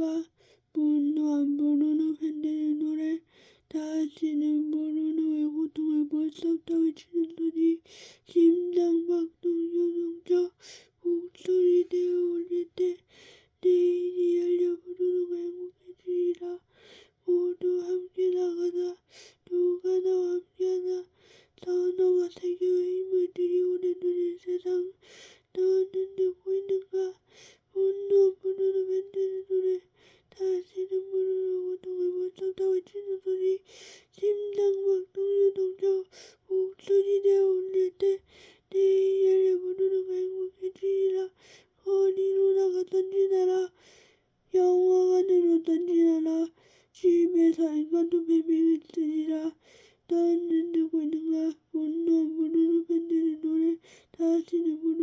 있는가 분노 안 부르는 팬들의 노래 다시는 모르는 왜 고통을 벌써부터 외치는 소리 심장 박동 요동쳐 목소리 내어 올릴 때내 심장 박동 요동쳐 목소리 내어 올릴 때 내일 열려 부르는 행복해지리라. 거리로 나가 던지 나라 영화관으로 던지나라 집에서 인간도 베빙을 쓰리라. 너는 듣고 있는가? 분노 부르는 팬들의 노래 다시는 모르